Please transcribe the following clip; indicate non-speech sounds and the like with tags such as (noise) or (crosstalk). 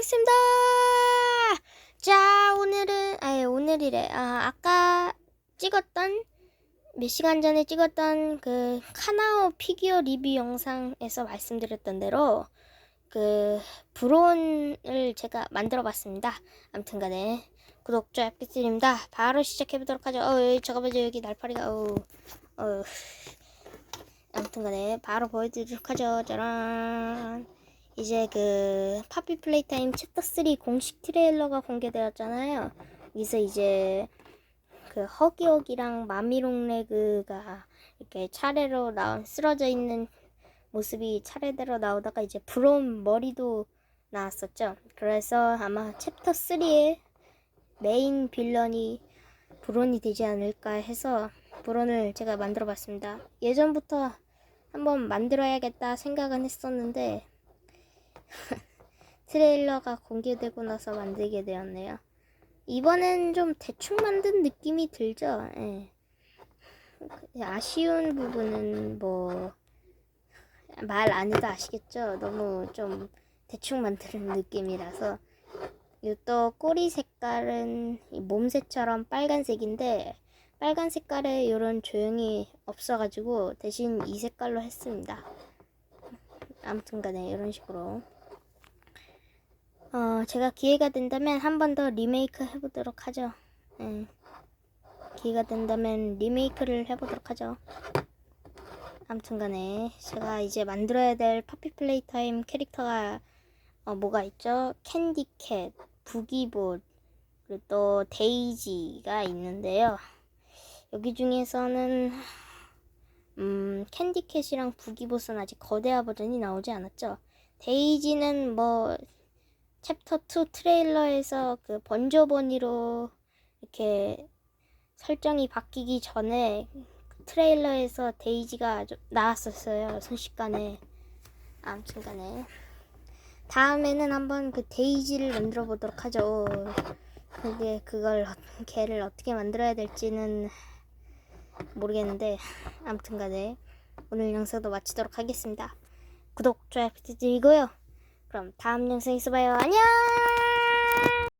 하겠습니다. 자, 오늘은, 아니, 오늘이래. 아, 아까 찍었던, 몇 시간 전에 찍었던 그 카나오 피규어 리뷰 영상에서 말씀드렸던 대로 그 브론을 제가 만들어 봤습니다. 아무튼 간에 구독, 좋아요 부탁드립니다. 바로 시작해 보도록 하죠. 어, 여기 잠깐만요. 여기 날파리가, 어우, 어우. 아무튼 간에 바로 보여드리도록 하죠. 짜란. 이제 그 파피 플레이타임 챕터 3 공식 트레일러가 공개되었잖아요. 여기서 이제 그 허기허기랑 마미롱레그가 이렇게 차례로 나온 쓰러져 있는 모습이 차례대로 나오다가 이제 브론 머리도 나왔었죠. 그래서 아마 챕터 3의 메인 빌런이 브론이 되지 않을까 해서 브론을 제가 만들어 봤습니다. 예전부터 한번 만들어야겠다 생각은 했었는데 (laughs) 트레일러가 공개되고 나서 만들게 되었네요. 이번엔 좀 대충 만든 느낌이 들죠. 예. 아쉬운 부분은 뭐 말 안 해도 아시겠죠. 너무 좀 대충 만드는 느낌이라서 이또 꼬리 색깔은 이 몸새처럼 빨간색인데 빨간 색깔에 이런 조형이 없어가지고 대신 이 색깔로 했습니다. 아무튼간에 이런 식으로 어 제가 기회가 된다면 한 번 더 리메이크 해보도록 하죠. 예. 기회가 된다면 리메이크를 해보도록 하죠. 아무튼간에 제가 이제 만들어야 될 파피 플레이 타임 캐릭터가 어, 뭐가 있죠? 캔디캣, 부기봇, 그리고 또 데이지가 있는데요. 여기 중에서는 음, 캔디캣이랑 부기봇은 아직 거대화 버전이 나오지 않았죠. 데이지는 뭐 챕터 2 트레일러에서 그 번저버니로 이렇게 설정이 바뀌기 전에 트레일러에서 데이지가 좀 나왔었어요. 순식간에. 아무튼 간에. 다음에는 한번 그 데이지를 만들어 보도록 하죠. 그게 그걸 어- 걔를 어떻게 만들어야 될지는 모르겠는데 아무튼 간에 오늘 영상도 마치도록 하겠습니다. 구독, 좋아요 부탁드리고요. 그럼 다음 영상에서 봐요. 안녕!